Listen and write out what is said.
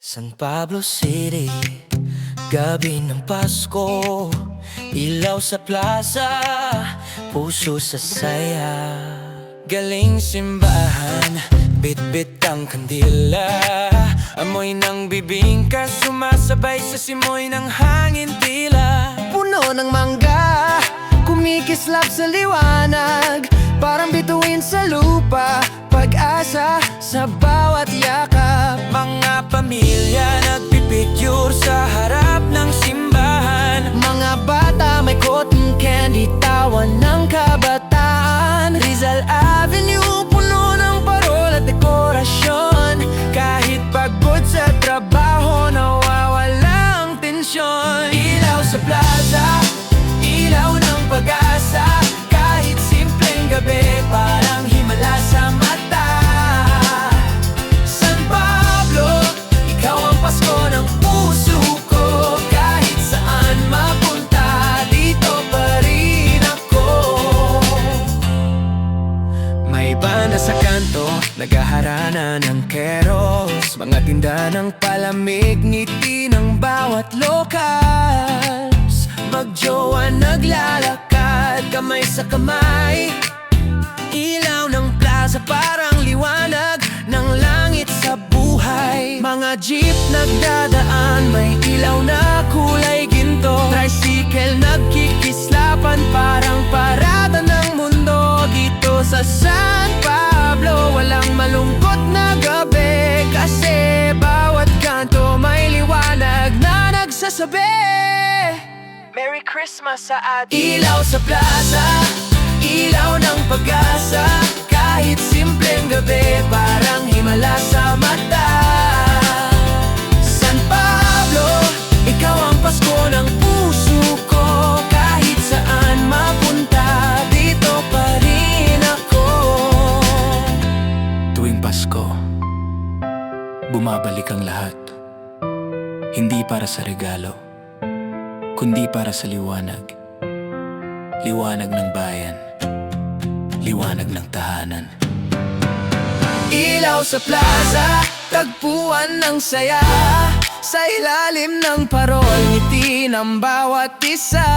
San Pablo City, gabi ng Pasko. Ilaw sa plaza, puso sa saya. Galing simbahan, bit-bit ang kandila. Amoy ng bibingka, sumasabay sa simoy ng hangin tila. Puno ng mangga Kumikislap sa liwanag. Parang bituin sa lupa Pag-asa sa bawat yakap banda sa kanto, naghaharana ng keros Mga tinda ng palamig, ngiti ng bawat locals Magjowa naglalakad, kamay sa kamay Ilaw ng plaza parang sa San Pablo, walang malungkot na gabi. Kasi bawat kanto may liwanag na nagsasabi. Merry Christmas sa atin Ilaw sa plaza Ilaw ng pag-asa. Kahit simpleng gabi bumabalik ang lahat. Hindi para sa regalo, kundi para sa liwanag. Liwanag ng bayan, liwanag ng tahanan. Ilaw sa plaza, tagpuan ng saya Sa ilalim ng parol, ngiti ng bawat isa